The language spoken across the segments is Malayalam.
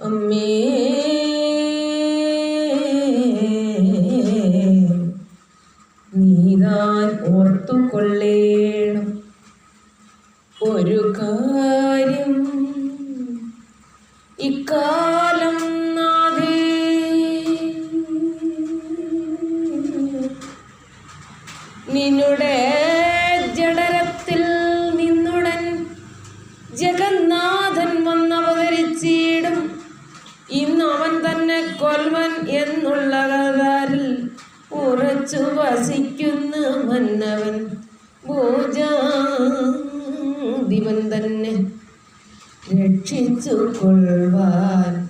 അമ്മേ. നീതാൻ ഓർത്തുകൊള്ളേണം. ഒരു കാര്യം ഇക്കാലം നാദേ നിന്നുടെ കൊള്ളുവാൻ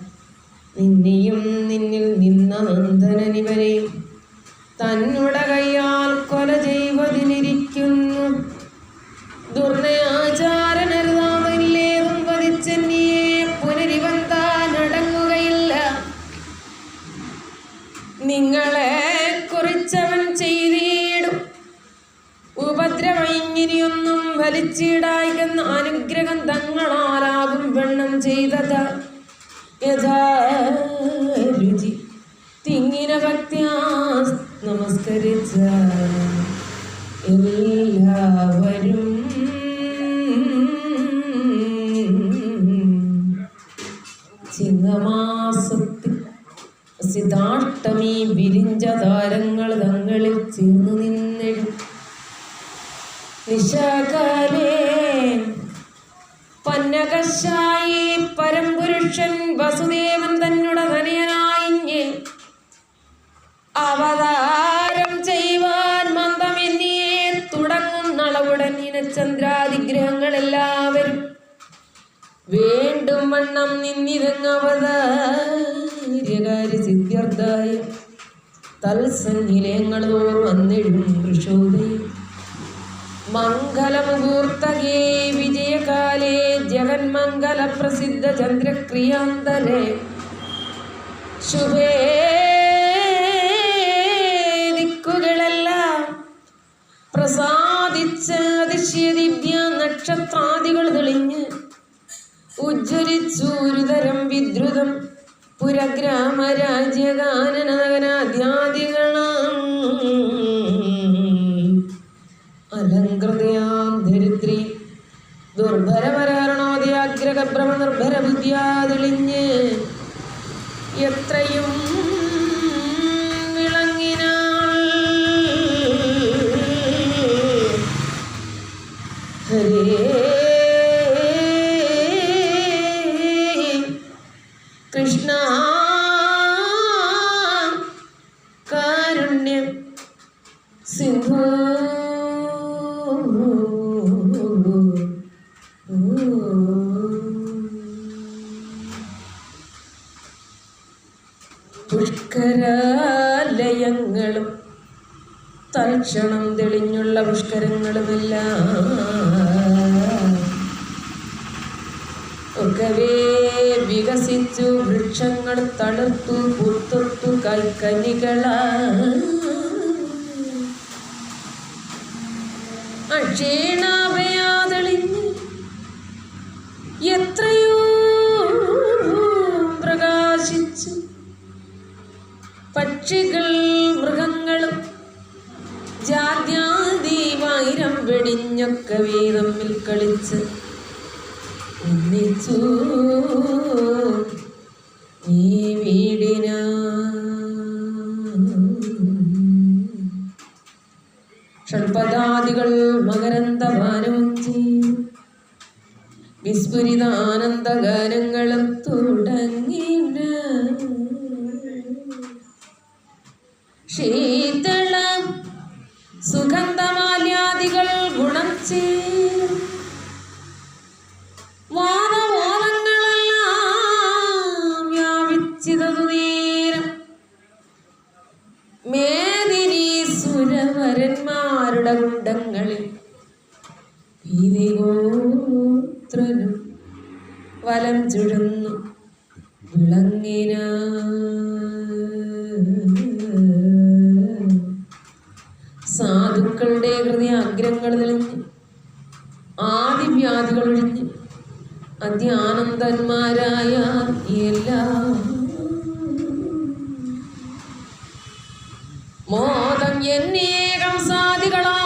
നിന്നെയും നിന്നിൽ നിന്ന നന്ദനനിവരെയും തന്നുടെ കയ്യാൽ കൊല ചെയ്വതിനിരിക്കുന്നു ദുർനയാചാരനരുതാതില്ലേതും വധിച്ചെന്നിയെ പുനരിവന്താൻ അടങ്ങുകയില്ല നിങ്ങളെ കുറിച്ചവൻ ചെയ്തിടും. ഉപദ്രവയിങ്ങിനിയൊന്നും വലിച്ചിടായിക്കെന്ന അനുഗ്രഹം വെണ്ണം ചെയ്തത്. യഥാരുചി തിങ്ങിന ഭക്ത്യാ നമസ്കരിച്ച എല്ലാവരും. ചിങ്ങമാസത്തിൽ സിതാഷ്ടമി വിരിഞ്ച താരങ്ങൾ തങ്ങളിൽ ചേർന്നു നിന്നെഴും. നിശാകാലേ വേണ്ടും വണ്ണം നിന്നിരങ്ങവതാര്യകാര്യ സിദ്ധ്യർത്ഥായ തത്സന്നിലയങ്ങൾ തോറും വന്നിടും വൃഷോദയം മംഗലമുഹൂർത്തകേ വിജയകാലേ ജഗന്മംഗല പ്രസിദ്ധ ചന്ദ്രക്രിയാന്തരേ. ശുഭേ പുരഗ്രാമരാജ്യഗാനനഗനാദ്യാദികളാം അലങ്കൃതയാം ധരിത്രി. ദുർഭരപരാരണോദയാഗ്രഹഭ്രമ നിർഭര ബുദ്ധ്യാതെളിഞ്ഞ് എത്രയും പുഷ്കരാലയങ്ങളും തൽക്ഷണം തെളിഞ്ഞുള്ള പുഷ്കരങ്ങളുമെല്ലാം ഒക്കവേ വികസിച്ചു വൃക്ഷങ്ങൾ തളുർത്തു പൂത്തൊത്തു കൈക്കനികള അക്ഷീണാഭയാതളിഞ്ഞ് എത്രയോ പ്രകാശിച്ചു പക്ഷികൾ മൃഗങ്ങളും ജാത്യാദീവായിരം വീതമ്മിൽ തമ്മിൽ കളിച്ച് ഒന്നിച്ചു ഈ വീടിന. ഷൺപദാദികൾ മകരന്തമാനവും ചെയ്യും വിസ്ഫുരിതാനന്ദ ഗാനങ്ങളും ശീതള സുഗന്ധമാല്യാദികൾ ഗുണം ചെയ്യും. വാദവാദങ്ങളെല്ലാം വ്യാപിച്ചതു നേരം. മേദിനി സുരവരന്മാരുടെ കുണ്ടങ്ങളിൽ ഭീതിഗോത്രനും വലം ചുടുന്നു വിളങ്ങിന. സാധുക്കളുടെ ഹൃദയാഗ്രഹങ്ങൾ തെളിഞ്ഞ് ആദിവ്യാധികൾ ഒഴിഞ്ഞ് അത്യാനന്ദന്മാരായ എല്ലാ മോദം എന്നേകം സാധികളാം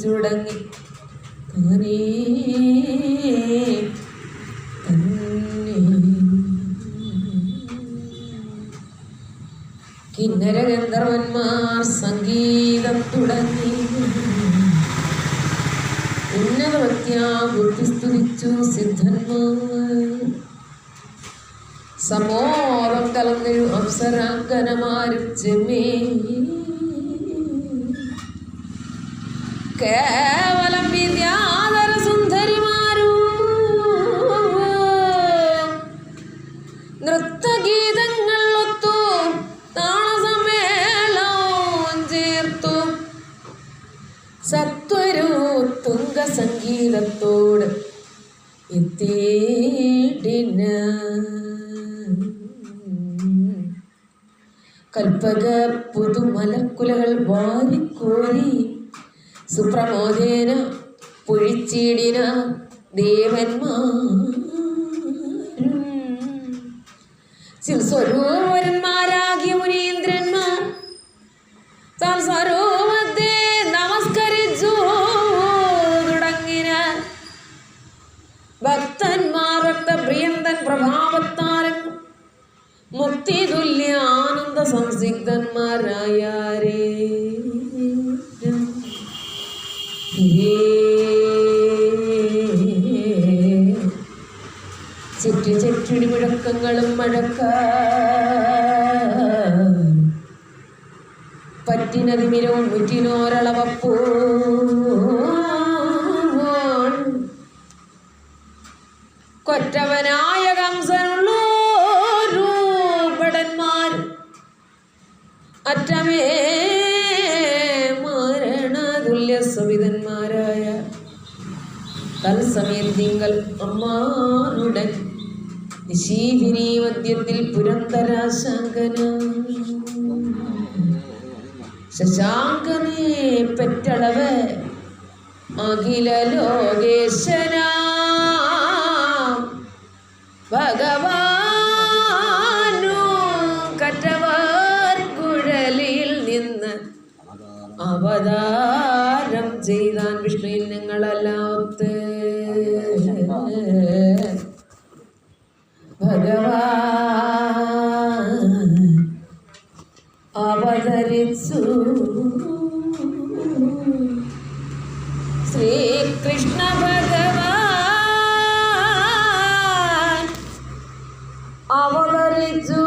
ആഘോഷിച്ചുടങ്ങി താനേ കിന്നര ഗന്ധർവന്മാർ സംഗീതം തുടങ്ങി. ഉന്നതവത്യാ ബുദ്ധിസ്തുതിച്ചു സിദ്ധന്മാർ. സമോദം കലങ്ങൾ അപ്സരാങ്കനമാരും ചെമ്മേ. കേവലം വിദ്യാധര സുന്ദരിമാരും. നൃത്തഗീതങ്ങൾ ഒത്തു താളസമേളവും ചേർത്തു. സത്വരു തുംഗസംഗീതത്തോട് എത്തിയിടിന. കൽപ്പക പുതുമലക്കുലകൾ വാരിക്കോരി സുപ്രമോദേന പുഴിച്ചീടിന ദേവന്മാരും സ്വരൂപന്മാരാകിയ മുനീന്ദ്രന്മാർ താൻ സ്വരൂപത്തെ നമസ്കരിച്ചു തുടങ്ങിന. ഭക്തന്മാർ ഭക്തപ്രിയന്തൻ പ്രഭാവത്താലും മുക്തി തുല്യ ആനന്ദ സംസിഗ്ധന്മാരായാരേ. ചുറ്റി ചുറ്റിടി മുഴക്കങ്ങളും മഴക്ക. പറ്റിനതിമിരവും മുറ്റിനോരളവപ്പൂ കൊറ്റവനായ കംസനുള്ളൂപടന്മാർ അറ്റമേ മരണതുല്യ സവിതന്മാരായ തൽസമയം തിങ്കൾ അമ്മാനുടൻ നിശീതിനി മദ്യത്തിൽ പുരന്തരാശാങ്കന ശശാങ്കനെ പെറ്റളവ് അഖില ലോകേശ്വര ഭഗവാനു കറ്റവർ കുഴലിൽ നിന്ന് അവതാരം ചെയ്താൻ വിഷ്ണുവിൽ ഞങ്ങളല്ലാത്ത ഭഗവാൻ അവതരിച്ചു ശ്രീകൃഷ്ണ ഭഗവാൻ അവതരിച്ചു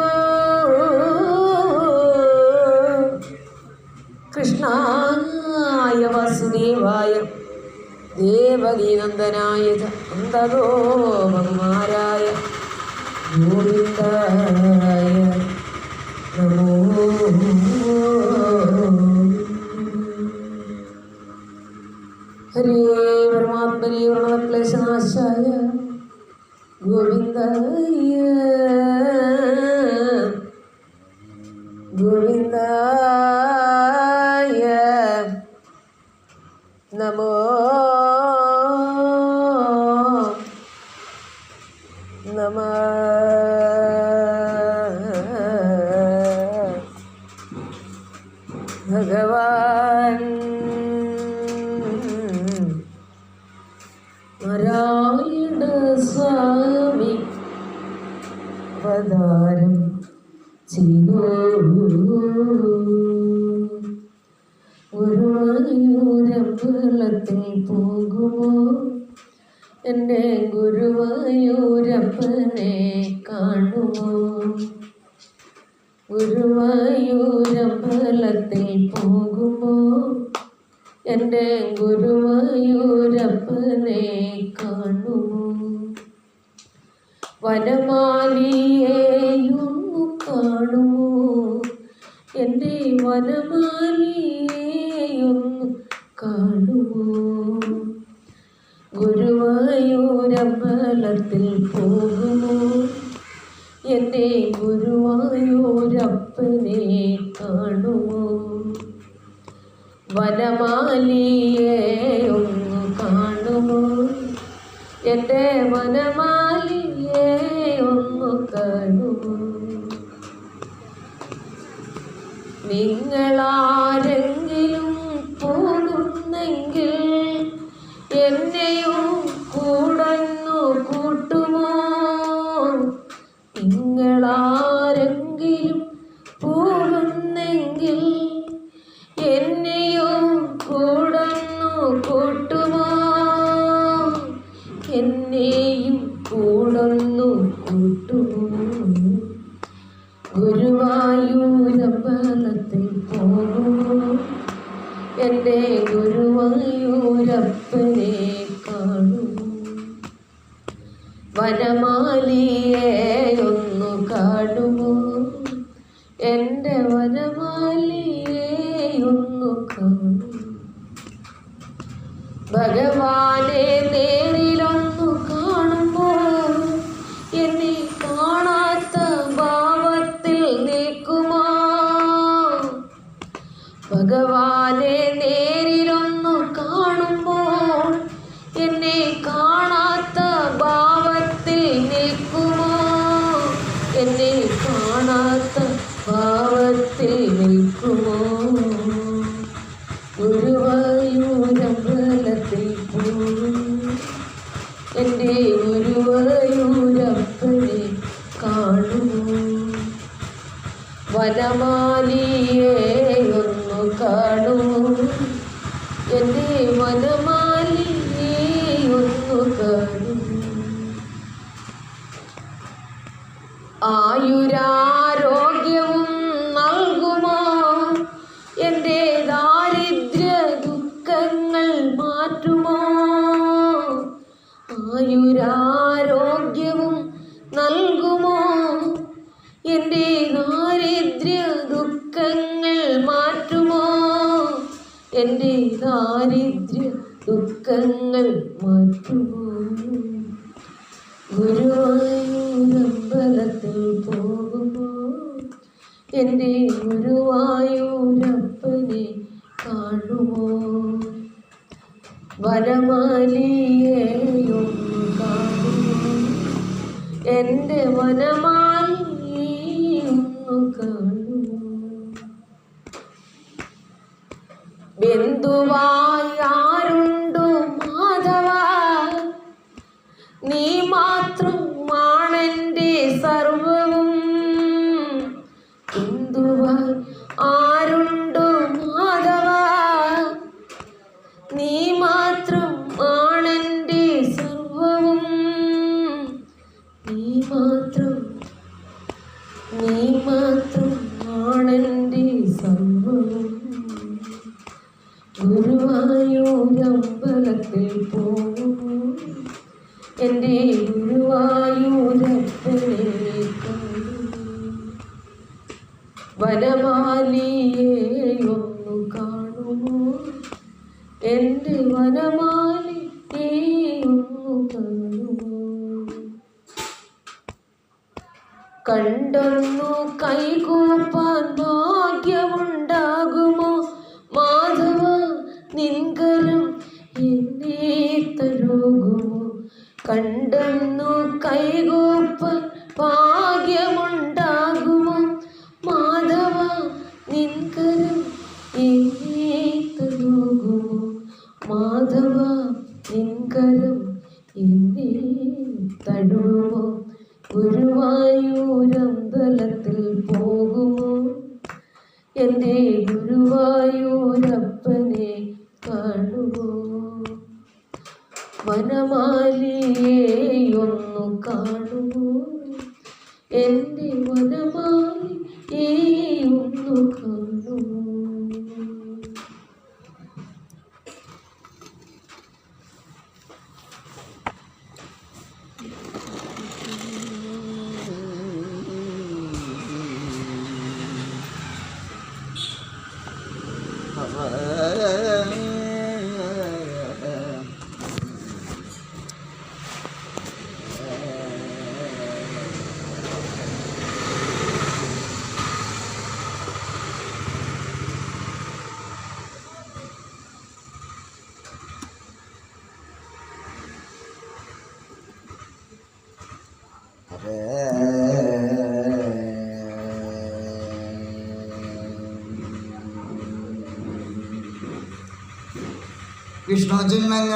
കൃഷ്ണായ വസുദേവായ ദേവകീനന്ദനായ ച അന്തതോമന്മാരായ ഗോവിന്ദായ നമോ ഹരേ പരമാത്മനെ വ്രണക്ലേശനാശായ ഗോവിന്ദായ ഗോവിന്ദായ അവതാരം ഒരു ഗുരുവായൂരമ്പലത്തിൽ പോകുമോ? എന്റെ ഗുരുവായൂരപ്പനെ കാണുമോ? ഗുരുവായൂരമ്പലത്തിൽ പോകുമോ? എന്റെ ഗുരുവായൂരപ്പനെ കാണുമോ? വനമാലിയെയൊന്നു കാണുമോ? എന്റെ വനമാലിയൊന്നു കാണുമോ? ഗുരുവായൂരമ്പലത്തിൽ പോകുമോ? എന്റെ ഗുരുവായൂരപ്പനെ കാണുമോ? വനമാലിയെ ഒന്ന് കാണുമോ? എന്റെ വനമാ നിങ്ങളാരെങ്കിലും പോകുന്നെങ്കിൽ എന്നെയും കൂടന്നു കൂട്ടുമോ? നിങ്ങളാരെങ്കിലും പോകുന്നെങ്കിൽ എന്നെയും കൂടന്നു കൂട്ടുമോ? എന്നെയും കൂടന്നു കൂട്ടുമോ? ഗുരുവായൂരമ്പലത്തിൽ പോകുന്നു. എന്റെ ഗുരുവായൂരപ്പനെ കാണൂ. വനമാലിയെ ഒന്നു കാണുമോ എന്റെ വനമാലിയെ ദാരിദ്ര്യ ദുഃഖങ്ങൾ മാറ്റുമോ ഗുരുവായൂരമ്പലത്തിൽ പോകുമോ എന്റെ ഗുരുവായൂരപ്പനെ കാണുമോ? വനമാലിയെ ഒന്ന് കാണുമോ? എന്റെ വനമാലിയൊന്നു കാണും ബന്ധുവായി കണ്ടൊന്നു കൈകൂപ്പാൻ ഭാഗ്യമുണ്ടാകുമോ? മാധവ നിൻകരം എന്നെ തരോകുമോ? കണ്ടെന്നു കൈകൂപ്പാൻ ഭാഗ്യമുണ്ടാകുമോ? മാധവ നിൻകരം എന്നെ തരോകുമോ? മാധവ നിൻകരം എന്നെ തഴുകുമോ ഗുരുവായൂരമ്പലത്തിൽ പോകുമോ? എന്റെ ഗുരുവായൂരപ്പനെ കാണുമോ? വനമാലിയെയൊന്നു കാണുമോ? എന്റെ വനമാലിയെ ഒന്നു കാണുമോ? Thank ചിഹ്നങ്ങൾ എല്ലാം അഖില ശബ്ദം കൃഷ്ണനായ